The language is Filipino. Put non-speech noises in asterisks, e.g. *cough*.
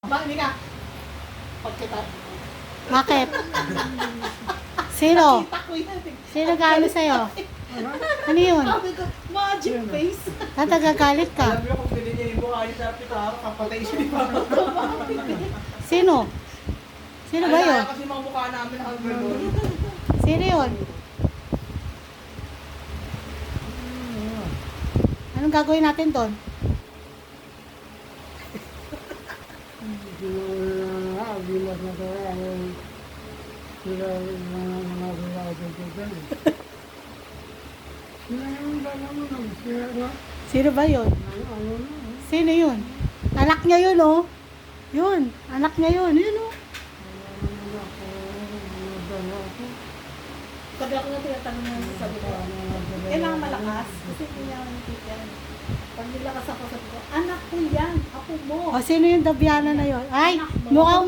Hindi ka. Pagkita. Bakit? *laughs* Sino? Kita ko yan. eh. Sino gaano sa'yo? Ano yun? Sabi ko, magic face. Tatagagalit ka. Alam niyo kung yung sa siya ni Papa. *laughs* Sino? Sino ba yun? Kasi mga mukha namin hanggang doon. Sino yun? Anong gagawin natin doon? Sino ba yun? Sino yun? Anak niya yun, oh. Yun. Anak niya yun. Yun, oh. Pag ako nga tinatanong niya sabi ko, kailangan malakas. Kasi niya ako nakikita. Pag nilakas ako, sabi ko, anak ko yan, mo. O, sino yung Dabiana na yun? Ay, mukhang